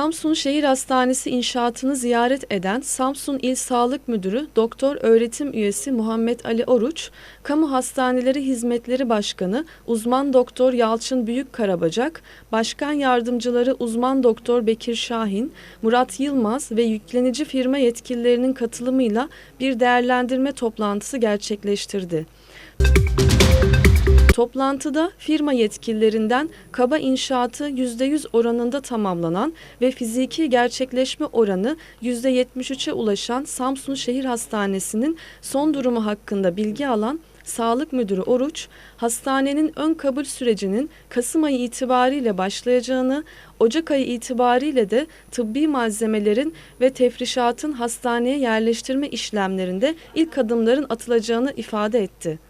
Samsun Şehir Hastanesi inşaatını ziyaret eden Samsun İl Sağlık Müdürü Doktor Öğretim Üyesi Muhammed Ali Oruç, Kamu Hastaneleri Hizmetleri Başkanı Uzman Doktor Yalçın Büyükkarabacak, Başkan Yardımcıları Uzman Doktor Bekir Şahin, Murat Yılmaz ve yüklenici firma yetkililerinin katılımıyla bir değerlendirme toplantısı gerçekleştirdi. Toplantıda firma yetkililerinden kaba inşaatı %100 oranında tamamlanan ve fiziki gerçekleşme oranı %73'e ulaşan Samsun Şehir Hastanesi'nin son durumu hakkında bilgi alan Sağlık Müdürü Oruç, hastanenin ön kabul sürecinin Kasım ayı itibariyle başlayacağını, Ocak ayı itibariyle de tıbbi malzemelerin ve tefrişatın hastaneye yerleştirme işlemlerinde ilk adımların atılacağını ifade etti.